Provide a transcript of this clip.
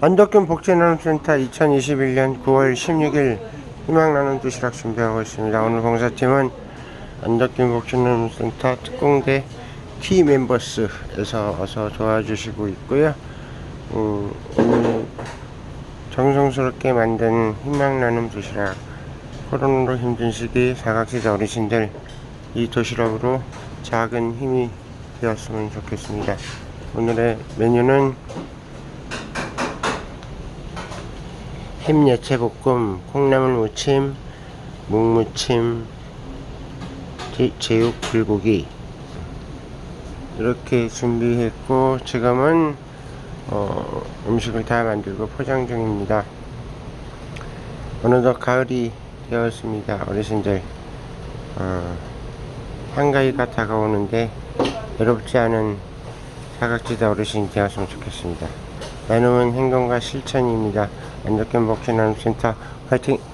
안덕균 복지나눔센터 2021년 9월 16일 희망나눔 도시락 준비하고 있습니다. 오늘 봉사팀은 안덕균 복지나눔센터 특공대 T 멤버스에서 어서 도와주시고 있고요. 음, 오늘 정성스럽게 만든 희망나눔 도시락 코로나로 힘든 시기 사각지대 어르신들 이 도시락으로 작은 힘이 되었으면 좋겠습니다. 오늘의 메뉴는 햄 야채 볶음, 콩나물 무침, 묵무침, 제- 제육 불고기 이렇게 준비했고 지금은 어, 음식을 다 만들고 포장 중입니다. 어느덧 가을이 되었습니다. 어르신들 어, 한가위가 다가오는데 외롭지 않은 사각지대 어르신이 되었으면 좋겠습니다. 나눔은 행동과 실천입니다. 안덕견 복지나눔센터 화이팅!